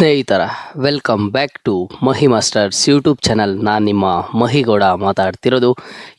ಸ್ನೇಹಿತರ welcome back to Mahi masters YouTube channel ನಾನು ನಿಮ್ಮ ಮಹಿಗೌಡ ಮಾತಾಡ್ತಿರೋದು.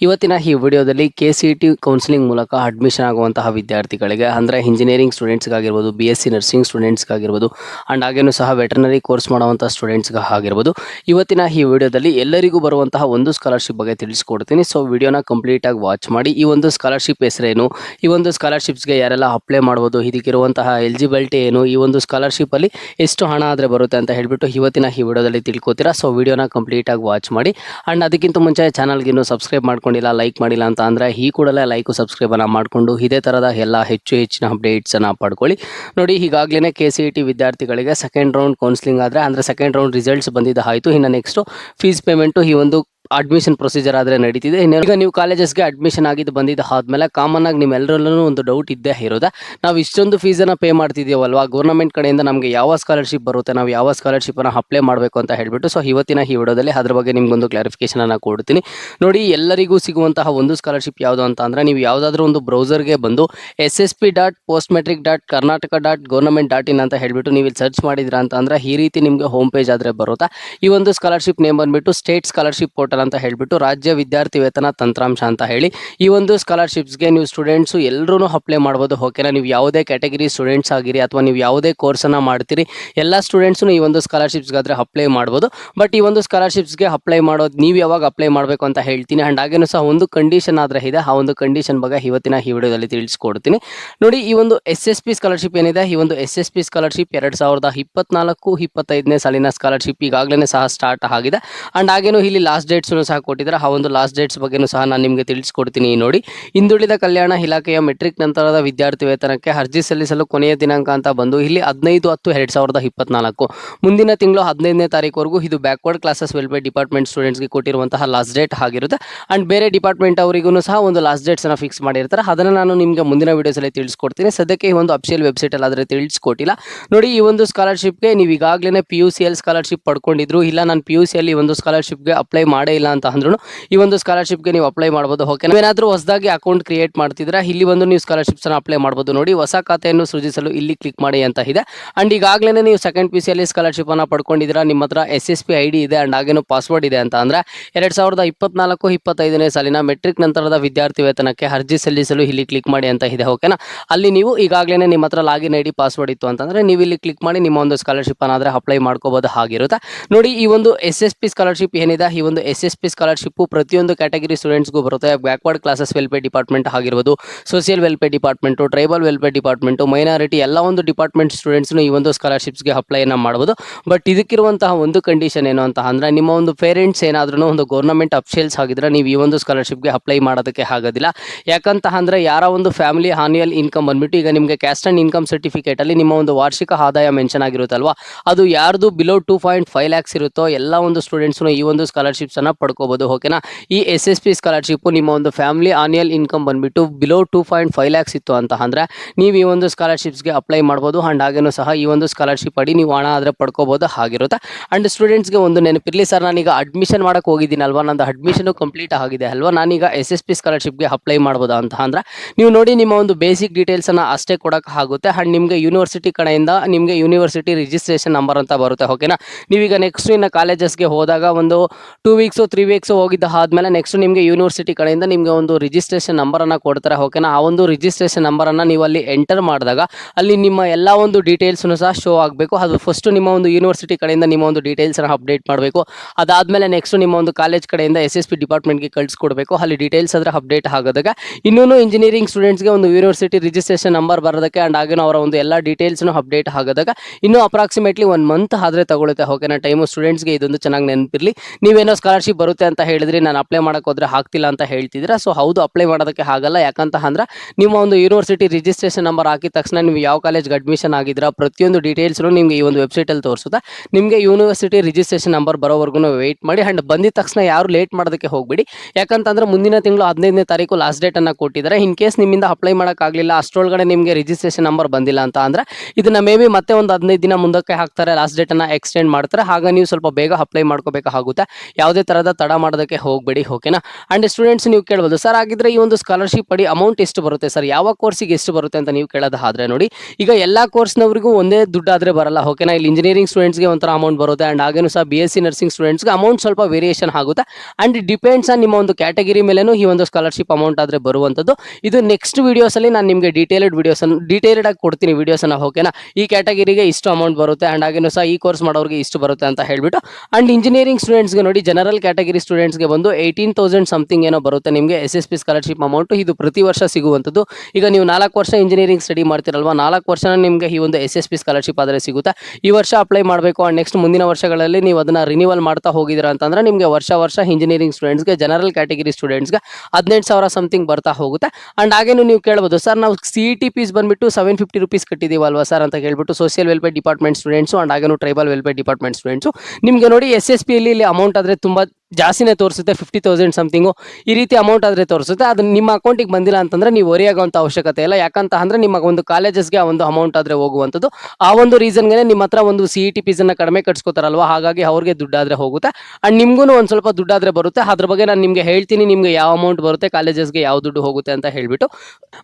ಇವತ್ತಿನ ಈ ವಿಡಿಯೋದಲ್ಲಿ ಕೆ ಸಿ ಟಿ ಕೌನ್ಸಿಲಿಂಗ್ ಮೂಲಕ ಅಡ್ಮಿಷನ್ ಆಗುವಂತಹ ವಿದ್ಯಾರ್ಥಿಗಳಿಗೆ, ಅಂದರೆ ಇಂಜಿನಿಯರಿಂಗ್ ಸ್ಟೂಡೆಂಟ್ಸ್ಗಾಗಿರ್ಬೋದು ಬಿ ಎಸ್ ಸಿ ನರ್ಸಿಂಗ್ ಸ್ಟೂಡೆಂಟ್ಸ್ಗಾಗಿರ್ಬೋದು ಆ್ಯಂಡ್ ಹಾಗೇನೂ ಸಹ ವೆಟರ್ನರಿ ಕೋರ್ಸ್ ಮಾಡುವಂಥ ಸ್ಟೂಡೆಂಟ್ಸ್ಗೆ ಆಗಿರ್ಬೋದು, ಇವತ್ತಿನ ಈ ವಿಡಿಯೋದಲ್ಲಿ ಎಲ್ಲರಿಗೂ ಬರುವಂತಹ ಒಂದು ಸ್ಕಾಲರ್ಶಿಪ್ ಬಗ್ಗೆ ತಿಳಿಸ್ಕೊಡ್ತೀನಿ. ಸೊ ವಿಡಿಯೋನ ಕಂಪ್ಲೀಟಾಗಿ ವಾಚ್ ಮಾಡಿ. ಈ ಒಂದು ಸ್ಕಾಲರ್ಶಿಪ್ ಹೆಸರೇನು? ಈ ಒಂದು ಸ್ಕಾಲರ್ಶಿಪ್ಸ್ಗೆ ಯಾರೆಲ್ಲ ಅಪ್ಲೈ ಮಾಡ್ಬೋದು ಇದಕ್ಕಿರುವಂತಹ ಎಲಿಜಿಬಿಲಿಟಿ ಏನು? ಈ ಒಂದು ಸ್ಕಾಲರ್ಶಿಪ್ಪಲ್ಲಿ ಎಷ್ಟು ಹಣ ಆದರೆ ಬರುತ್ತೆ ಅಂತ ಹೇಳಿಬಿಟ್ಟು ಇವತ್ತಿನ ಈ ವಿಡಿಯೋದಲ್ಲಿ ತಿಳ್ಕೊತೀರಾ. ಸೊ ವಿಡಿಯೋನ ಕಂಪ್ಲೀಟಾಗಿ ವಾಚ್ ಮಾಡಿ. ಆ್ಯಂಡ್ ಅದಕ್ಕಿಂತ ಮುಂಚೆ ಚಾನಲ್ಗೆ ಇನ್ನೂ ಸಬ್ಸ್ಕ್ರೈಬ್ ಮಾಡ್ಕೊಂಡಿಲ್ಲ ಲೈಕ್ ಮಾಡಿಲ್ಲ ಅಂತ ಅಂದರೆ ಈ ಕೂಡಲೇ ಲೈಕು ಸಬ್ಸ್ಕ್ರೈಬನ್ನು ಮಾಡಿಕೊಂಡು ಇದೇ ಥರದ ಎಲ್ಲ ಹೆಚ್ಚು ಹೆಚ್ಚಿನ ಅಪ್ಡೇಟ್ಸನ್ನು ಪಡ್ಕೊಳ್ಳಿ. ನೋಡಿ ಈಗಾಗಲೇ ಕೆ ಸಿ ಟಿ ವಿದ್ಯಾರ್ಥಿಗಳಿಗೆ ಸೆಕೆಂಡ್ ರೌಂಡ್ ಕೌನ್ಸಿಲಿಂಗ್ ಆದರೆ, ಅಂದರೆ ಸೆಕೆಂಡ್ ರೌಂಡ್ ರಿಸಲ್ಟ್ಸ್ ಬಂದಿದ್ದ ಆಯಿತು ಇನ್ನು ನೆಕ್ಸ್ಟು ಫೀಸ್ ಪೇಮೆಂಟು ಈ ಒಂದು ಅಡ್ಮಿಷನ್ ಪ್ರೊಸೀಜರ್ ಆದರೆ ನಡೀತಿದೆ. ಈಗ ನೀವು ಕಾಲೇಜಸ್ಗೆ ಅಡ್ಮಿಷನ್ ಆಗಿದ್ದು ಬಂದಿದ್ದು ಆದಮೇಲೆ ಕಾಮನ್ ಆಗಿ ನಿಮ್ಮೆಲ್ಲರಲ್ಲೂ ಒಂದು ಡೌಟ್ ಇದ್ದೇ ಇರೋದಾ. ನಾವು ಇಷ್ಟೊಂದು ಫೀಸನ್ನು ಪೇ ಮಾಡ್ತಿದ್ದೀವಲ್ವಾ? ಗೌರ್ಮೆಂಟ್ ಕಡೆಯಿಂದ ನಮಗೆ ಯಾವ ಸ್ಕಾಲರ್ಶಿಪ್ ಬರುತ್ತೆ? ನಾವು ಯಾವ ಸ್ಕಾಲರ್ಶಿಪ್ಪನ್ನು ಅಪ್ಲೈ ಮಾಡಬೇಕು ಅಂತ ಹೇಳಿಬಿಟ್ಟು ಸೊ ಇವತ್ತಿನ ಈ ವಿಡಿಯೋದಲ್ಲಿ ಅದ್ರ ಬಗ್ಗೆ ನಿಮಗೊಂದು ಕ್ಲಾರಿಫಿಕೇಷನನ್ನು ಕೊಡ್ತೀನಿ. ನೋಡಿ, ಎಲ್ಲರಿಗೂ ಸಿಗುವಂತಹ ಒಂದು ಸ್ಕಾಲರ್ಶಿಪ್ ಯಾವುದು ಅಂತ ಅಂದರೆ, ನೀವು ಯಾವುದಾದ್ರೂ ಒಂದು ಬ್ರೌಸರ್ಗೆ ಬಂದು S S P dot post matric dot Karnataka dot government dot in ಅಂತ ಹೇಳಿಬಿಟ್ಟು ನೀವು ಇಲ್ಲಿ ಸರ್ಚ್ ಮಾಡಿದ್ರ ಅಂತ ಅಂದರೆ, ಈ ರೀತಿ ನಿಮಗೆ ಹೋಮ್ ಪೇಜ್ ಆದರೆ ಬರುತ್ತಾ. ಈ ಒಂದು ಸ್ಕಾಲರ್ಶಿಪ್ ನೇಮ್ ಬಂದ್ಬಿಟ್ಟು ಸ್ಟೇಟ್ ಸ್ಕಾಲರ್ಶಿಪ್ ಪೋರ್ಟಲ್ ಅಂತ ಹೇಳ್ಬಿಟ್ಟು ರಾಜ್ಯ ವಿದ್ಯಾರ್ಥಿ ವೇತನ ತಂತ್ರಾಂಶ ಅಂತ ಹೇಳಿ ಈ ಒಂದು ಸ್ಕಾಲರ್ಶಿಪ್ಸ್ಗೆ ನೀವು ಸ್ಟೂಡೆಂಟ್ಸು ಎಲ್ಲರೂ ಅಪ್ಲೈ ಮಾಡ್ಬೋದು. ಓಕೆನಾ ನೀವು ಯಾವುದೇ ಕ್ಯಾಟಗರಿ ಸ್ಟೂಡೆಂಟ್ಸ್ ಆಗಿರಿ ಅಥವಾ ನೀವು ಯಾವುದೇ ಕೋರ್ಸನ್ನು ಮಾಡ್ತೀರಿ, ಎಲ್ಲ ಸ್ಟೂಡೆಂಟ್ಸು ಈ ಒಂದು ಸ್ಕಾಲರ್ಶಿಪ್ಸ್ಗಾದರೆ ಅಪ್ಲೈ ಮಾಡ್ಬೋದು. ಬಟ್ ಈ ಒಂದು ಸ್ಕಾಲರ್ಶಿಪ್ಸ್ಗೆ ಅಪ್ಲೈ ಮಾಡೋದು ನೀವು ಯಾವಾಗ ಅಪ್ಲೈ ಮಾಡಬೇಕು ಅಂತ ಹೇಳ್ತೀನಿ. ಆ್ಯಂಡ್ ಹಾಗೇನೂ ಸಹ ಒಂದು ಕಂಡೀಷನ್ ಆದರೆ ಇದೆ. ಆ ಒಂದು ಕಂಡೀಷನ್ ಬಗ್ಗೆ ಇವತ್ತಿನ ಈ ವಿಡಿಯೋದಲ್ಲಿ ತಿಳಿಸ್ಕೊಡ್ತೀನಿ. ನೋಡಿ, ಈ ಒಂದು ಎಸ್ ಎಸ್ ಪಿ ಸ್ಕಾಲರ್ಶಿಪ್ ಏನಿದೆ? ಈ ಒಂದು ಎಸ್ ಎಸ್ ಪಿ ಸ್ಕಾಲರ್ಶಿಪ್ ಎರಡು ಸಾವಿರದ ಇಪ್ಪತ್ನಾಲ್ಕು, ಇಪ್ಪತ್ತೈದನೇ ಸಾಲಿನ ಸ್ಕಾಲರ್ಶಿಪ್ ಈಗಾಗಲೇ ಸಹ ಸ್ಟಾರ್ಟ್ ಆಗಿದೆ. ಆ್ಯಂಡ್ ಹಾಗೇನು ಇಲ್ಲಿ ಲಾಸ್ಟ್ ಡೇಟ್ಸನ್ನು ಸಹ ಕೊಟ್ಟಿದ್ದಾರೆ. ಆ ಒಂದು ಲಾಸ್ಟ್ ಡೇಟ್ಸ್ ಬಗ್ಗೆನೂ ಸಹ ನಾನು ನಿಮಗೆ ತಿಳಿಸ್ಕೊಡ್ತೀನಿ ನೋಡಿ. ಹಿಂದುಳಿದ ಕಲ್ಯಾಣ ಇಲಾಖೆಯ ಮೆಟ್ರಿಕ್ ನಂತರದ ವಿದ್ಯಾರ್ಥಿ ವೇತನಕ್ಕೆ ಅರ್ಜಿ ಸಲ್ಲಿಸಲು ಕೊನೆಯ ದಿನಾಂಕ ಅಂತ ಬಂದು ಇಲ್ಲಿ ಹದಿನೈದು ಹತ್ತು ಎರಡು ಸಾವಿರದ ಇಪ್ಪತ್ನಾಲ್ಕು. ಮುಂದಿನ ತಿಂಗಳು ಹದಿನೈದನೇ ತಾರೀಕುವರೆಗೂ ಇದು ಬ್ಯಾಕ್ವರ್ಡ್ ಕ್ಲಾಸಸ್ ವೆಲ್ಫೇರ್ ಡಿಪಾರ್ಟ್ಮೆಂಟ್ ಸ್ಟೂಡೆಂಟ್ಸ್ಗೆ ಕೊಟ್ಟಿರುವಂತಹ ಲಾಸ್ಟ್ ಡೇಟ್ ಆಗಿರುತ್ತೆ. ಆ್ಯಂಡ್ ಬೇರೆ ಡಿಪಾರ್ಟ್ಮೆಂಟ್ ಅವರಿಗೂ ಸಹ ಒಂದು ಲಾಸ್ಟ್ ಡೇಟ್ಸನ್ನು ಫಿಕ್ಸ್ ಮಾಡಿರ್ತಾರೆ. ಅದನ್ನು ನಾನು ನಿಮಗೆ ಮುಂದಿನ ವೀಡಿಯೋಸಲ್ಲಿ ತಿಳಿಸ್ಕೊಡ್ತೀನಿ. ಸದ್ಯಕ್ಕೆ ಈ ಒಂದು ಅಫಿಷಿಯಲ್ ವೆಬ್ಸೈಟಲ್ಲಿ ಆದರೆ ತಿಳಿಸ್ಕೊಟ್ಟಿಲ್ಲ. ನೋಡಿ, ಈ ಒಂದು ಸ್ಕಾಲರ್ಶಿಪ್ಗೆ ನೀವು ಈಗಾಗಲೇ P U C L scholarship ಪಡ್ಕೊಂಡಿದ್ರು. ಇಲ್ಲ, ನಾನು ಪಿ ಯು ಸಿಯಲ್ಲಿ ಒಂದು ಸ್ಕಾಲರ್ಶಿಪ್ಗೆ ಅಪ್ಲೈ ಮಾಡೇ ಇಲ್ಲ ಅಂತ ಅಂದ್ರೂ ಈ ಒಂದು ಸ್ಕಾಲರ್ಶಿಪ್ಗೆ ನೀವು ಅಪ್ಲೈ ಮಾಡ್ಬೋದು. ಓಕೆ ನೀವೇನಾದರೂ ಹೊಸದಾಗಿ ಅಕೌಂಟ್ ಕ್ರಿಯೇಟ್ ಮಾಡ್ತಿದ್ರೆ ಇಲ್ಲಿ ಬಂದು ನೀವು ಸ್ಕಾಲರ್ಶಿಪ್ಸನ್ನು ಅಪ್ಲೈ ಮಾಡ್ಬೋದು ನೋಡಿ. ಹೊಸ ಖಾತೆಯನ್ನು ಸೃಜಿಸಲು ಇಲ್ಲಿ ಕ್ಲಿಕ್ ಮಾಡಿ ಅಂತ ಇದೆ. ಅಂಡ್ ಈಗಾಗಲೇ ನೀವು ಸೆಕೆಂಡ್ ಪಿ ಸಿಯಲ್ಲಿ ಸ್ಕಾಲರ್ಶಿಪ್ಪನ್ನು ಪಡ್ಕೊಂಡಿದ್ದೀರಾ, ನಿಮ್ಮ ಹತ್ರ ಎಸ್ ಎಸ್ ಪಿ ಐ ಇದೆ ಅಂಡ್ ಹಾಗೇನು ಪಾಸ್ವರ್ಡ್ ಇದೆ ಅಂತ ಅಂದ್ರೆ, ಎರಡ್ ಸಾವಿರದ ಇಪ್ಪತ್ನಾಲ್ಕು, ಇಪ್ಪತ್ತೈದನೇ ಸಾಲಿನ ಮೆಟ್ರಿಕ್ ನಂತರದ ವಿದ್ಯಾರ್ಥಿ ವೇತನಕ್ಕೆ ಅರ್ಜಿ ಸಲ್ಲಿಸಲು ಇಲ್ಲಿ ಕ್ಲಿಕ್ ಮಾಡಿ ಅಂತ ಇದೆ. ಓಕೆನಾ ಅಲ್ಲಿ ನೀವು ಈಗಾಗಲೇ ನಿಮ್ಮ ಹತ್ರ ಲಾಗಿನ್ ಐ ಡಿ ಪಾಸ್ವರ್ಡ್ ಇತ್ತು ಅಂತಂದ್ರೆ ನೀವು ಇಲ್ಲಿ ಕ್ಲಿಕ್ ಮಾಡಿ ನಿಮ್ಮ ಒಂದು ಸ್ಕಾಲರ್ಶಿಪ್ ಅನ್ನಾದರೆ ಅಪ್ಲೈ ಮಾಡ್ಕೋಬೋದು. ಆಗಿರುತ್ತೆ ನೋಡಿ ಈ ಒಂದು ಎಸ್ ಎಸ್ ಪಿ ಸ್ಕಾಲರ್ಶಿಪ್ ಏನಿದೆ, ಈ ಒಂದು ಎಸ್ ಎಸ್ ಪಿ ಸ್ಕಾಲರ್ಶಿಪ್ಪು ಪ್ರತಿಯೊಂದು ಕ್ಯಾಟಗರಿ ಸ್ಟೂಡೆಂಟ್ಸ್ಗೂ ಬರುತ್ತೆ. ಬ್ಯಾಕ್ವರ್ಡ್ ಕ್ಲಾಸಸ್ ವೆಲ್ಫೇರ್ ಡಿಪಾರ್ಟ್ಮೆಂಟ್ ಆಗಿರ್ಬೋದು, social welfare department, tribal welfare department, minority ಎಲ್ಲ ಒಂದು ಡಿಪಾರ್ಟ್ಮೆಂಟ್ ಸ್ಟೂಡೆಂಟ್ಸ್ನು ಈ ಒಂದು ಸ್ಕಾಲರ್ಶಿಪ್ಸ್ಗೆ ಅಪ್ಲೈನ ಮಾಡ್ಬೋದು. ಬಟ್ ಇದಕ್ಕಿರುವಂತಹ ಒಂದು ಕಂಡೀಷನ್ ಏನು ಅಂತ ಅಂದರೆ, ನಿಮ್ಮ ಒಂದು ಪೇರೆಂಟ್ಸ್ ಏನಾದ್ರೂ ಒಂದು ಗೌರ್ಮೆಂಟ್ ಅಫಿಷಿಯಲ್ಸ್ ಆಗಿದ್ರೆ ನೀವು ಈ ಒಂದು ಸ್ಕಾಲರ್ಶಿಪ್ಗೆ ಅಪ್ಲೈ ಮಾಡೋದಕ್ಕೆ ಆಗೋದಿಲ್ಲ. ಯಾಕಂತ ಅಂದರೆ, ಯಾರ ಒಂದು ಫ್ಯಾಮಿಲಿ ಆನ್ಯುಯಲ್ ಇನ್ಕಮ್ ಬಂದ್ಬಿಟ್ಟು ಈಗ ನಿಮಗೆ ಕ್ಯಾಸ್ಟ್ ಆ್ಯಂಡ್ ಇನ್ಕಮ್ ಸರ್ಟಿಫಿಕೇಟಲ್ಲಿ ನಿಮ್ಮ ಒಂದು ವಾರ್ಷಿಕ ಆದಾಯ ಮೆನ್ಷನ್ ಆಗಿರುತ್ತಲ್ವಾ, ಅದು ಯಾರ್ದು below two point five lakhs ಇರುತ್ತೋ ಎಲ್ಲ ಒಂದು ಸ್ಟೂಡೆಂಟ್ಸ್ನು ಈ ಒಂದು ಸ್ಕಾಲರ್ಶಿಪ್ಸನ್ನು ಪಡ್ಕೋಬೋದು ಓಕೆನಾ ಈ ಎಸ್ ಎಸ್ ಪಿ ಸ್ಕಾಲರ್ಶಿಪ್ಪು ನಿಮ್ಮ ಒಂದು ಫ್ಯಾಮಿಲಿ ಆನ್ಯಲ್ ಇನ್ಕಮ್ ಬಂದ್ಬಿಟ್ಟು below two point five lakhs ಇತ್ತು ಅಂತ ಅಂದರೆ ನೀವು ಈ ಒಂದು ಸ್ಕಾಲರ್ಶಿಪ್ಸ್ಗೆ ಅಪ್ಲೈ ಮಾಡ್ಬೋದು ಆ್ಯಂಡ್ ಹಾಗೇನೂ ಸಹ ಈ ಒಂದು ಸ್ಕಾಲರ್ಶಿಪ್ ಅಡಿ ನೀವು ಹಣ ಆದರೆ ಪಡ್ಕೋಬೋದು ಆಗಿರುತ್ತೆ ಆ್ಯಂಡ್ ಸ್ಟೂಡೆಂಟ್ಸ್ಗೆ ಒಂದು ನೆನಪಿರಲಿ ಸರ್ ನಾನೀಗ ಅಡ್ಮಿಷನ್ ಮಾಡೋಕೆ ಹೋಗಿದ್ದೀನಲ್ವಾ? ನಂದು ಅಡ್ಮಿಷನು ಕಂಪ್ಲೀಟ್ ಆಗಿದೆ ಅಲ್ವಾ? ನಾನೀಗ ಎಸ್ ಎಸ್ ಪಿ ಸ್ಕಾಲರ್ಶಿಪ್ಗೆ ಅಪ್ಲೈ ಮಾಡ್ಬೋದಾ ಅಂತ ಅಂದ್ರೆ ನೀವು ನೋಡಿ ನಿಮ್ಮ ಒಂದು ಬೇಸಿಕ್ ಡೀಟೇಲ್ಸನ್ನು ಅಷ್ಟೇ ಕೊಡೋಕೆ ಆಗುತ್ತೆ. ಆ್ಯಂಡ್ ನಿಮಗೆ ಯೂನಿವರ್ಸಿಟಿ ಕಡೆಯಿಂದ ನಿಮಗೆ ಯೂನಿವರ್ಸಿಟಿ ರಿಜಿಸ್ಟ್ರೇಷನ್ ನಂಬರ್ ಅಂತ ಬರುತ್ತೆ ಓಕೆನಾ ನೀವೀಗ ನೆಕ್ಸ್ಟ್ ಇನ್ನು ಕಾಲೇಜಸ್ಗೆ ಹೋದಾಗ ಒಂದು ಟೂ ವೀಕ್ಸು ತ್ರೀ ವೀಕ್ಸು ಹೋಗಿದ್ದ ಆದಮೇಲೆ ನೆಕ್ಸ್ಟ್ ನಿಮಗೆ ಯೂನಿವರ್ಸಿಟಿ ಕಡೆಯಿಂದ ನಿಮಗೆ ಒಂದು ರಿಜಿಸ್ಟ್ರೇಷನ್ ನಂಬರನ್ನು ಕೊಡ್ತಾರೆ. ಓಕೆನಾ ಆ ಒಂದು ರಿಜಿಸ್ಟ್ರೇಷನ್ ನಂಬರನ್ನು ನೀವು ಅಲ್ಲಿ ಎಂಟರ್ ಮಾಡಿದಾಗ ಅಲ್ಲಿ ನಿಮ್ಮ ಎಲ್ಲ ಒಂದು ಡೀಟೇಲ್ಸ್ನು ಸಹ ಶೋ ಆಗಬೇಕು. ಅದು ಫಸ್ಟು ನಿಮ್ಮ ಒಂದು ಯೂನಿವರ್ಸಿಟಿ ಕಡೆಯಿಂದ ನಿಮ್ಮ ಒಂದು ಡೀಟೇಲ್ಸನ್ನು ಅಪ್ಡೇಟ್ ಮಾಡಬೇಕು. ಅದಾದಮೇಲೆ ನೆಕ್ಸ್ಟ್ ನಿಮ್ಮ ಒಂದು ಕಾಲೇಜ್ ಕಡೆಯಿಂದ ಎಸ್ ಎಸ್ ಪಿ ಡಿಪಾರ್ಟ್ಮೆಂಟ್ಗೆ ಕಳಿಸ್ಕೊಡ್ಬೇಕು. ಅಲ್ಲಿ ಡೀಟೇಲ್ಸ್ ಆದರೆ ಅಪ್ಡೇಟ್ ಆಗೋದಾಗ. ಇನ್ನೂ ಇಂಜಿನಿಯರಿಂಗ್ ಸ್ಟೂಡೆಂಟ್ಸ್ಗೆ ಒಂದು ಯೂನಿವರ್ಸಿಟಿ ರಿಜಿಸ್ಟ್ರೇಷನ್ ನಂಬರ್ ಬರೋದಕ್ಕೆ ಆ್ಯಂಡ್ ಆಗೇನೋ ಅವರ ಒಂದು ಎಲ್ಲ ಡೀಟೇಲ್ಸ್ನು ಅಪ್ಡೇಟ್ ಆಗೋದಾಗ ಇನ್ನೂ ಅಪ್ರಾಕ್ಸಿಮೇಟ್ಲಿ ಒನ್ ಮಂತ್ ಆದರೆ ತಗೊಳುತ್ತೆ. ಓಕೆನಾ ಟೈಮು ಸ್ಟೂಡೆಂಟ್ಸ್ಗೆ ಇದೊಂದು ಚೆನ್ನಾಗಿ ನೆನಪಿರಲಿ. ನೀವೇನೋ ಸ್ಕಾಲರ್ಶಿಪ್ ಬರುತ್ತೆ ಅಂತ ಹೇಳಿದ್ರೆ ನಾನು ಅಪ್ಲೈ ಮಾಡೋಕೆ ಹೋದ್ರೆ ಹಾಕ್ತಿಲ್ಲ ಅಂತ ಹೇಳ್ತಿದ್ದೀರಾ? ಸೊ ಹೌದು ಅಪ್ಲೈ ಮಾಡೋದಕ್ಕೆ ಆಗಲ್ಲ ಯಾಕಂತ ಅಂದ್ರೆ ನಿಮ್ಮ ಒಂದು ಯೂನಿವರ್ಸಿಟಿ ರಿಜಿಸ್ಟ್ರೇಷನ್ ನಂಬರ್ ಹಾಕಿದ ತಕ್ಷಣ ನೀವು ಯಾವ ಕಾಲೇಜ್ಗೆ ಅಡ್ಮಿಷನ್ ಆಗಿದ್ದೀರಾ, ಪ್ರತಿಯೊಂದು ಡೀಟೇಲ್ಸ್ನು ನಿಮಗೆ ಈ ಒಂದು ವೆಬ್ಸೈಟಲ್ಲಿ ತೋರಿಸುತ್ತಾ, ನಿಮಗೆ ಯೂನಿವರ್ಸಿಟಿ ರಿಜಿಸ್ಟ್ರೇಷನ್ ನಂಬರ್ ಬರೋವರೆಗೂ ವೆಯ್ಟ್ ಮಾಡಿ. ಆ್ಯಂಡ್ ಬಂದಿದ ತಕ್ಷಣ ಯಾರು ಲೇಟ್ ಮಾಡೋದಕ್ಕೆ ಹೋಗಬೇಡಿ. ಯಾಕಂತಂದ್ರೆ ಮುಂದಿನ ತಿಂಗಳು ಹದಿನೈದನೇ ತಾರೀಕು ಲಾಸ್ಟ್ ಡೇಟನ್ನು ಕೊಟ್ಟಿದ್ದಾರೆ. ಇನ್ ಕೇಸ್ ನಿಮ್ಮಿಂದ ಅಪ್ಲೈ ಮಾಡೋಕ್ಕಾಗಲಿಲ್ಲ ಅಷ್ಟರೊಳಗಡೆ ನಿಮಗೆ ರಿಜಿಸ್ಟ್ರೇಷನ್ ನಂಬರ್ ಬಂದಿಲ್ಲ ಅಂತ ಅಂದರೆ, ಇದನ್ನ ಮೇ ಬಿ ಮತ್ತೆ ಒಂದು ಹದಿನೈದು ದಿನ ಮುಂದಕ್ಕೆ ಹಾಕ್ತಾರೆ ಲಾಸ್ಟ್ ಡೇಟನ್ನು ಎಕ್ಸ್ಟೆಂಡ್ ಮಾಡ್ತಾರೆ. ಆಗ ನೀವು ಸ್ವಲ್ಪ ಬೇಗ ಅಪ್ಲೈ ಮಾಡ್ಕೋಬೇಕಾಗುತ್ತೆ. ಯಾವುದೇ ತರದ ತಡ ಮಾಡೋದಕ್ಕೆ ಹೋಗಬೇಡಿ ಓಕೆನಾ ಅಂಡ್ ಸ್ಟೂಡೆಂಟ್ಸ್ ನೀವು ಕೇಳ್ಬೋದು, ಸರ್ ಆಗಿದ್ರೆ ಈ ಒಂದು ಸ್ಕಾಲರ್ಶಿಪ್ ಅಡಿ ಅಮೌಂಟ್ ಎಷ್ಟು ಬರುತ್ತೆ? ಸರ್, ಯಾವ ಕೋರ್ಸಿಗೆ ಎಷ್ಟು ಬರುತ್ತೆ? ಅಂತ ನೀವು ಕೇಳೋದಾದ್ರೆ ನೋಡಿ, ಈಗ ಎಲ್ಲ ಕೋರ್ಸ್ನವರಿಗೂ ಒಂದೇ ದುಡ್ಡಾದರೆ ಬರಲ್ಲ ಓಕೆನಾ ಇಲ್ಲಿ ಇಂಜಿನಿಯರಿಂಗ್ ಸ್ಟೂಡೆಂಟ್ಸ್ಗೆ ಒಂಥರ ಅಮೌಂಟ್ ಬರುತ್ತೆ ಅಂಡ್ ಹಾಗೇನು ಸಹ ಬಿ ಎಸ್ ಸಿ ನರ್ಸಿಂಗ್ ಸ್ಟೂಡೆಂಟ್ಸ್ಗೆ ಅಮೌಂಟ್ ಸ್ವಲ್ಪ ವೇರಿಯೇಷನ್ ಆಗುತ್ತೆ ಅಂಡ್ ಡಿಪೆಂಡ್ಸ್ ಆನ್ ನಿಮ್ಮ ಒಂದು ಕ್ಯಾಟಗರಿ ಮೇಲೇನೂ ಈ ಒಂದು ಸ್ಕಾಲರ್ಶಿಪ್ ಅಮೌಂಟ್ ಆದರೆ ಬರುವಂಥದ್ದು. ಇದು ನೆಕ್ಸ್ಟ್ ವೀಡಿಯೋಸಲ್ಲಿ ನಾನು ನಿಮಗೆ ಡೀಟೇಲ್ಡ್ ವೀಡಿಯೋಸನ್ನು ಡೀಟೇಲ್ಡ್ ಆಗಿ ಕೊಡ್ತೀನಿ ವೀಡಿಯೋಸನ್ನು ಓಕೆನಾ ಈ ಕ್ಯಾಟಗರಿಗೆ ಇಷ್ಟು ಅಮೌಂಟ್ ಬರುತ್ತೆ ಅಂಡ್ ಹಾಗೇನು ಸಹ ಈ ಕೋರ್ಸ್ ಮಾಡೋರಿಗೆ ಇಷ್ಟು ಬರುತ್ತೆ ಅಂತ ಹೇಳಿಬಿಟ್ಟು ಅಂಡ್ ಇಂಜಿನಿಯರಿಂಗ್ ಸ್ಟೂಡೆಂಟ್ಸ್ಗೆ ನೋಡಿ ಜನರಲ್ ಕ್ಯಾಟಗರಿ ಸ್ಟೂಡೆಂಟ್ಸ್ಗೆ ಬಂದು ಏಯ್ಟೀನ್ ತೌಸಂಡ್ ಸಮಥಿಂಗ್ ಏನೋ ಬರುತ್ತೆ, ನಿಮಗೆ S S P scholarship amount ಇದು ಪ್ರತಿ ವರ್ಷ ಸಿಗುವಂಥದ್ದು. ಈಗ ನೀವು ನಾಲ್ಕು ವರ್ಷ ಇಂಜಿನಿಯರಿಂಗ್ ಸ್ಟಡಿ ಮಾಡ್ತಿರಲ್ವಾ, ನಾಲ್ಕು ವರ್ಷ ನಿಮಗೆ ಈ ಒಂದು ಎಸ್ ಎಸ್ ಪಿ ಸ್ಕಾಲರ್ಶಿಪ್ ಆದರೆ ಸಿಗುತ್ತೆ. ಈ ವರ್ಷ ಅಪ್ಲೈ ಮಾಡಬೇಕು ಆ್ಯಂಡ್ ನೆಕ್ಸ್ಟ್ ಮುಂದಿನ ವರ್ಷಗಳಲ್ಲಿ ನೀವು ಅದನ್ನು ರಿನಿವಲ್ ಮಾಡ್ತಾ ಹೋಗಿದ್ದೀರಾ ಅಂತಂದ್ರೆ ನಿಮಗೆ ವರ್ಷ ವರ್ಷ ಇಂಜಿನಿಯರಿಂಗ್ ಸ್ಟೂಡೆಂಟ್ಸ್ಗೆ ಜನರಲ್ ಕ್ಯಾಟಗರಿ ಸ್ಟೂಡೆಂಟ್ಸ್ಗೆ ಹದಿನೆಂಟು ಸಾವಿರ ಸಮಥಿಂಗ್ ಬರ್ತಾ ಹೋಗುತ್ತೆ. ಆ್ಯಂಡ್ ಹಾಗೇನು ನೀವು ಕೇಳ್ಬೋದು ಸರ್ ನಾವು ಸಿ ಇ ಟಿ ಪೀಸ್ ಬಂದುಬಿಟ್ಟು ಸೆವೆನ್ ಫಿಫ್ಟಿ ರುಪೀಸ್ ಕಟ್ಟಿದ್ದೀವಲ್ವಾ ಸರ್ ಅಂತ ಹೇಳ್ಬಿಟ್ಟು social welfare department students and ಹಾಗೇನು ಟ್ರೈಬಲ್ ವೆಲ್ಫೇರ್ ಡಿಪಾರ್ಟ್ಮೆಂಟ್ ಸ್ಟೂಡೆಂಟ್ಸು ನಿಮಗೆ ನೋಡಿ ಎಸ್ ಎಸ್ ಪಿಯಲ್ಲಿ ಇಲ್ಲಿ ಅಮೌಂಟ್ ಆದರೆ ತುಂಬ ಜಾಸ್ತಿನೇ ತೋರಿಸುತ್ತೆ ಫಿಫ್ಟಿ ತೌಸಂಡ್ ಸಮಥಿಂಗು ಈ ರೀತಿ ಅಮೌಂಟ್ ಆದರೆ ತೋರಿಸುತ್ತೆ, ಅದು ನಿಮ್ಮ ಅಕೌಂಟಿಗೆ ಬಂದಿಲ್ಲ ಅಂತಂದರೆ ನೀವು ವರಿ ಆಗೋಂಥ ಅವಶ್ಯಕತೆ ಇಲ್ಲ. ಯಾಕಂತ ಅಂದರೆ ನಿಮ್ಮ ಒಂದು ಕಾಲೇಜಸ್ಗೆ ಆ ಒಂದು ಅಮೌಂಟ್ ಆದರೆ ಹೋಗುವಂಥದ್ದು. ಆ ಒಂದು ರೀಸನ್ಗೆ ನಿಮ್ಮ ಹತ್ರ ಒಂದು ಸಿ ಇ ಟಿ ಪೀಸನ್ನು ಕಡಿಮೆ ಕಟ್ಸ್ಕೊತಾರಲ್ವಾ? ಹಾಗಾಗಿ ಅವ್ರಿಗೆ ದುಡ್ಡಾದರೆ ಹೋಗುತ್ತೆ. ಆ್ಯಂಡ್ ನಿಮಗೂ ಒಂದು ಸ್ವಲ್ಪ ದುಡ್ಡಾದರೆ ಬರುತ್ತೆ. ಅದ್ರ ಬಗ್ಗೆ ನಾನು ನಿಮಗೆ ಹೇಳ್ತೀನಿ, ನಿಮಗೆ ಯಾವ ಅಮೌಂಟ್ ಬರುತ್ತೆ ಕಾಲೇಜಸ್ಗೆ ಯಾವ ದುಡ್ಡು ಹೋಗುತ್ತೆ ಅಂತ ಹೇಳಿಬಿಟ್ಟು.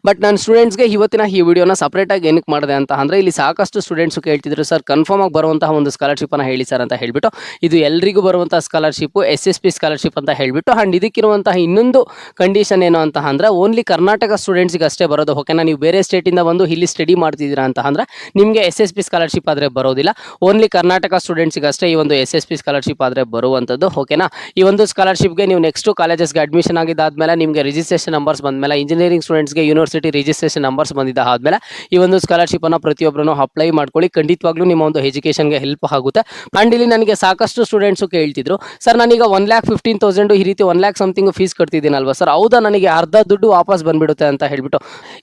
ಬಟ್ ನಾನು ಸ್ಟೂಡೆಂಟ್ಸ್ಗೆ ಇವತ್ತಿನ ಈ ವಿಡಿಯೋನ ಸಪ್ರೇಟಾಗಿ ಏನಕ್ಕೆ ಮಾಡಿದೆ ಅಂತ ಅಂದರೆ ಇಲ್ಲಿ ಸಾಕಷ್ಟು ಸ್ಟೂಡೆಂಟ್ಸು ಕೇಳ್ತಿದ್ರು ಸರ್ ಕನ್ಫರ್ಮ್ ಆಗಿ ಬರುವಂತಹ ಒಂದು ಸ್ಕಾಲರ್ಶಿಪ್ಪನ್ನು ಹೇಳಿ ಸರ್ ಅಂತ ಹೇಳಿಬಿಟ್ಟು. ಇದು ಎಲ್ಲರಿಗೂ ಬರುವಂಥ scholarship S S P scholarship ಅಂತ ಹೇಳಿಬಿಟ್ಟು ಆ್ಯಂಡ್ ಇದಕ್ಕಿರುವಂತಹ ಇನ್ನೊಂದು ಕಂಡೀಷನ್ ಏನು ಅಂತ ಅಂದರೆ ಓನ್ಲಿ ಕರ್ನಾಟಕ ಸ್ಟೂಡೆಂಟ್ಸ್ಗೆ ಅಷ್ಟೇ ಬರೋದು. ಓಕೆನಾ ನೀವು ಬೇರೆ ಸ್ಟೇಟಿಂದ ಬಂದು ಇಲ್ಲಿ ಸ್ಟಡಿ ಮಾಡ್ತಿದ್ದೀರಾ ಅಂತ ಅಂದರೆ, ನಿಮಗೆ ಎಸ್ ಎಸ್ ಪಿ ಸ್ಕಾಲರ್ಶಿಪ್ ಆದರೆ ಬರೋದಿಲ್ಲ. ಓನ್ಲಿ ಕರ್ನಾಟಕ ಸ್ಟೂಡೆಂಟ್ಸ್ಗೆ ಅಷ್ಟೇ ಈ ಒಂದು ಎಸ್ ಎಸ್ ಪಿ ಸ್ಕಾಲರ್ಶಿಪ್ ಆದರೆ ಬರುವಂಥದ್ದು ಓಕೆನಾ ಈ ಒಂದು ಸ್ಕಾಲರ್ಶಿಪ್ಗೆ ನೀವು ನೆಕ್ಸ್ಟು ಕಾಲೇಜಸ್ಗೆ ಅಡ್ಮಿಷನ್ ಆಗಿದ್ದಾದ್ಮೇಲೆ, ನಿಮಗೆ ರಿಜಿಸ್ಟ್ರೇಷನ್ ನಂಬರ್ಸ್ ಬಂದಮೇಲೆ ಇಂಜಿನಿಯರಿಂಗ್ ಸ್ಟೂಡೆಂಟ್ಸ್ಗೆ ಯೂನಿವರ್ಸಿಟಿ ರಿಜಿಸ್ಟ್ರೇಷನ್ ನಂಬರ್ಸ್ ಬಂದಿದ್ದ ಆದಮೇಲೆ ಈ ಒಂದು ಸ್ಕಾಲರ್ಶಿಪ್ಪನ್ನು ಪ್ರತಿಯೊಬ್ಬರೂ ಅಪ್ಲೈ ಮಾಡ್ಕೊಳ್ಳಿ. ಖಂಡಿತವಾಗ್ಲೂ ನಿಮ್ಮ ಒಂದು ಎಜುಕೇಷನ್ಗೆ ಹೆಲ್ಪ್ ಆಗುತ್ತೆ. ಆ್ಯಂಡ್ ಇಲ್ಲಿ ನನಗೆ ಸಾಕಷ್ಟು ಸ್ಟೂಡೆಂಟ್ಸು ಕೇಳ್ತಿದ್ರು ಸರ್ ನಾನೀಗ ಒನ್ ಲ್ಯಾಕ್ ಫಿಫ್ಟೀನ್ ತೌಸಂಡು ಈ ರೀತಿ ಒನ್ ಲ್ಯಾಕ್ ಸಮಥಿಂಗ್ ಫೀಸ್ ಕಟ್ತಿದ್ದೀನಲ್ವ? ಸರ್ ಹೌದಾ ನನಗೆ ಅರ್ಧ ದುಡ್ಡು ವಾಪಸ್ ಬಂದ್ಬಿಡುತ್ತೆ ಅಂತ ಹೇಳ್ಬಿಟ್ಟು?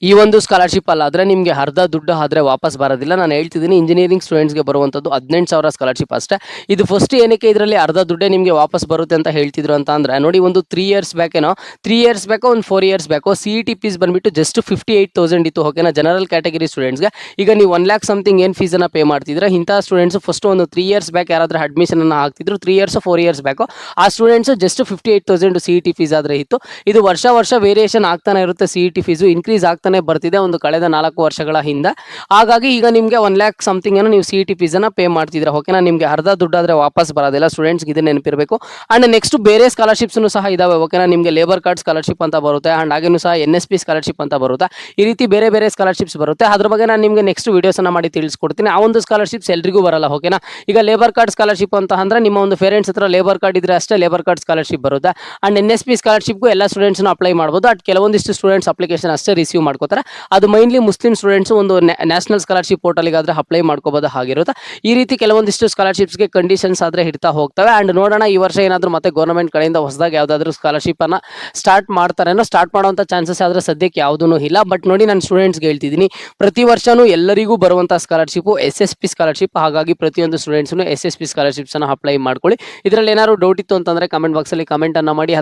ಈ ಒಂದು ಸ್ಕಾಲರ್ಶಿಪ್ ಅಲ್ಲ, ಆದರೆ ನಿಮಗೆ ಅರ್ಧ ದುಡ್ಡು ಆದರೆ ವಾಪಸ್ ಬರೋದಿಲ್ಲ. ನಾನು ಹೇಳ್ತಿದ್ದೀನಿ ಇಂಜಿನಿಯರಿಂಗ್ ಸ್ಟೂಡೆಂಟ್ಸ್ಗೆ ಬರುವಂಥದ್ದು ಹದಿನೆಂಟು ಸಾವಿರ ಸ್ಕಾಲರ್ಶಿಪ್ ಅಷ್ಟೇ. ಇದು ಫಸ್ಟ್ ಏನಕ್ಕೆ ಇದರಲ್ಲಿ ಅರ್ಧ ದುಡ್ಡೇ ನಿಮಗೆ ವಾಪಸ್ ಬರುತ್ತೆ ಅಂತ ಹೇಳ್ತಿದ್ರು ಅಂತ ಅಂದರೆ, ನೋಡಿ ಒಂದು ತ್ರೀ ಇಯರ್ಸ್ ಬ್ಯಾಕೇನೋ ತ್ರೀ ಇಯರ್ಸ್ ಬ್ಯಾಕೋ ಒಂದು ಫೋರ್ ಇಯರ್ಸ್ ಬ್ಯಾಕೋ ಸಿ ಇ ಟಿ ಪೀಸ್ ಬಂದ್ಬಿಟ್ಟು ಜಸ್ಟ್ ಫಿಫ್ಟಿ ಏಯ್ಟ್ ತೌಸಂಡ್ ಇತ್ತು. ಓಕೆನಾ ಜನರಲ್ ಕ್ಯಾಟಗರಿ ಸ್ಟೂಡೆಂಟ್ಸ್ಗೆ ಈಗ ನೀವು ಒನ್ ಲ್ಯಾಕ್ ಸಮಥಿಂಗ್ ಏನು ಫೀಸನ್ನು ಪೇ ಮಾಡ್ತಿದ್ರೆ ಇಂಥ ಸ್ಟೂಡೆಂಟ್ಸ್ ಫಸ್ಟ್ ಒಂದು ತ್ರೀ ಇಯರ್ಸ್ ಬ್ಯಾಕ್ ಯಾರಾದರೂ ಅಡ್ಮಿಷನನ್ನು ಹಾಕ್ತಿದ್ರು three years four years back ಆ students just fifty eight thousand C E T fees ಆದರೆ ಇತ್ತು. ಇದು ವರ್ಷ ವರ್ಷ ವೇರಿಯೇಷನ್ ಆಗ್ತಾನೆ ಇರುತ್ತೆ C E T fees increase ಆಗ್ತಾನೆ ಬರ್ತಿದೆ ಒಂದು ಕಳೆದ ನಾಲ್ಕು ವರ್ಷಗಳ ಹಿಂದೆ. ಹಾಗಾಗಿ ಈಗ ನಿಮಗೆ ಒನ್ ಲ್ಯಾಕ್ ಸಮಥಿಂಗ್ ಏನೋ ನೀವು ಸಿ ಇ ಟಿ ಫೀಸನ್ನು ಪೇ ಮಾಡ್ತಿದ್ರೆ ಓಕೆನಾ ನಿಮಗೆ ಅರ್ಧ ದುಡ್ಡಾದರೆ ವಾಪಸ್ ಬರೋದಿಲ್ಲ. ಸ್ಟೂಡೆಂಟ್ಸ್ಗೆ ಇದು ನೆನಪಿರಬೇಕು. ಆ್ಯಂಡ್ ನೆಕ್ಸ್ಟ್ ಬೇರೆ ಸ್ಕಾಲರ್ಶಿಪ್ಸ್ನು ಸಹ ಇದಾವೆ. ಓಕೆನಾ ನಿಮಗೆ ಲೇಬರ್ ಕಾರ್ಡ್ ಸ್ಕಾಲರ್ಶಿಪ್ ಅಂತ ಬರುತ್ತೆ. ಆ್ಯಂಡ್ ಹಾಗೇನು ಸಹ ಎನ್ ಎಸ್ ಪಿ ಸ್ಕಾಲರ್ಶಿಪ್ ಅಂತ ಬರುತ್ತೆ. ಈ ರೀತಿ ಬೇರೆ ಬೇರೆ ಸ್ಕಾಲರ್ಶಿಪ್ಸ್ ಬರುತ್ತೆ. ಅದ್ರ ಬಗ್ಗೆ ನಾನು ನಿಮಗೆ ನೆಕ್ಸ್ಟ್ ವೀಡಿಯೋಸನ್ನು ಮಾಡಿ ತಿಳಿಸ್ಕೊಡ್ತೀನಿ. ಆ ಒಂದು ಸ್ಕಾಲರ್ಶಿಪ್ಸ್ ಎಲ್ರಿಗೂ ಬರಲ್ಲ. ಓಕೆನಾ ಈಗ ಲೇಬರ್ ಕಾರ್ಡ್ ಸ್ಕಾಲರ್ಶಿಪ್ ಅಂತ ಅಂದರೆ ನಿಮ್ಮ ಒಂದು ಪೇರೆಂಟ್ಸ್ ಹತ್ರ ಲೇಬರ್ ಕಾರ್ಡ್ ಇದ್ರೆ ಅಷ್ಟೇ ಲೇಬರ್ ಕಾರ್ಡ್ ಸ್ಕಾಲರ್ಶಿಪ್ ಬರುತ್ತೆ? ಅಂಡ್ ಎನ್ ಎಸ್ ಪಿ ಸ್ಕಾಲರ್ಶಿಪ್ಗೂ ಎಲ್ಲ ಸ್ಟೂಡೆಂಟ್ಸ್ನ ಅಪ್ಲೈ ಮಾಡ್ಬೋದು. ಅಟ್ ಕೆಲವೊಂದಿಷ್ಟು ಸ್ಟೂಡೆಂಟ್ಸ್ ಅಪ್ಲಿಕೇಶನ್ ಅಷ್ಟೇ ರಿಸೀವ್ ಮಾಡ್ಕೋತಾರೆ. ಅದು ಮೈನ್ಲಿ ಮುಸ್ಲಿಂ ಸ್ಟೂಡೆಂಟ್ಸ್ ಒಂದು ನ್ಯಾಷನಲ್ ಸ್ಕಾಲರ್ಶಿಪ್ ಪೋರ್ಟಲ್ಗಾದ್ರೆ ಅಪ್ಲೈ ಮಾಡ್ಕೋಬೋದು ಆಗಿರುತ್ತೆ ಈ ರೀತಿ ಕೆಲವೊಂದಿಷ್ಟು ಸ್ಕಾಲರ್ಶಿಪ್ಸ್ಗೆ ಕಂಡೀಷನ್ಸ್ ಆದರೆ ಹಿಡ್ತಾ ಹೋಗ್ತವೆ. ಆ್ಯಂಡ್ ನೋಡೋಣ ಈ ವರ್ಷ ಏನಾದರೂ ಮತ್ತೆ ಗೌರ್ಮೆಂಟ್ ಕಡೆಯಿಂದ ಹೊಸದಾಗಿ ಯಾವುದಾದ್ರೂ ಸ್ಕಾಲರ್ಶಿಪ್ಪನ್ನು ಸ್ಟಾರ್ಟ್ ಮಾಡ್ತಾರೇನೋ ಸ್ಟಾರ್ಟ್ ಮಾಡುವಂಥ ಚಾನ್ಸಸ್ ಆದರೆ ಸದ್ಯಕ್ಕೆ ಯಾವುದೂ ಇಲ್ಲ. ಬಟ್ ನೋಡಿ ನಾನು ಸ್ಟೂಡೆಂಟ್ಸ್ಗೆ ಹೇಳ್ತಿದ್ದೀನಿ. ಪ್ರತಿ ವರ್ಷವೂ ಎಲ್ಲರಿಗೂ ಬರುವಂಥ scholarship S S P scholarship ಹಾಗಾಗಿ ಪ್ರತಿಯೊಂದು ಸ್ಟೂಡೆಂಟ್ಸ್ನು ಎಸ್ ಎಸ್ ಪಿ ಸ್ಕಾಲರ್ಶಿಪ್ಸನ್ನು ಅಪ್ಲೈ ಮಾಡ್ಕೊಳ್ಳಿ. ಇದರಲ್ಲಿ ಏನಾದ್ರು ಡೌಟ್ ಇತ್ತು ಅಂತಂದರೆ ಕಮೆಂಟ್ ಬಾಕ್ಸಲ್ಲಿ ಕಮೆಂಟನ್ನು ಮಾಡಿ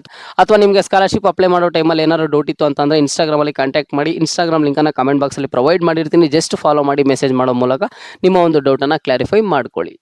ಅಥವಾ ನಿಮಗೆ ಸ್ಕಾಲರ್ಶಿಪ್ ಅಪ್ಲೈ ಮಾಡೋ ಟೈಮಲ್ಲಿ ಏನಾದ್ರು ಡೌಟ್ ಇತ್ತು ಅಂತಂದರೆ ಇನ್ಸ್ಟಾಗ್ರಾಮಲ್ಲಿ ಕಾಂಟ್ಯಾಕ್ಟ್ ಮಾಡಿ ಇನ್ಸ್ಟಾಗ್ರಾಮ್ ಲಿಂಕನ್ನು ಕಮೆಂಟ್ ಬಾಕ್ಸಲ್ಲಿ ಪ್ರೊವೈಡ್ ಮಾಡಿರ್ತೀನಿ. ಜಸ್ಟ್ ಫಾಲೋ ಮಾಡಿ ಮೆಸೇಜ್ ಮಾಡೋ ಮೂಲಕ ನಿಮ್ಮ ಒಂದು ಡೌಟನ್ನು ಕ್ಲಾರಿಫೈ ಮಾಡ್ಕೊಳ್ಳಿ.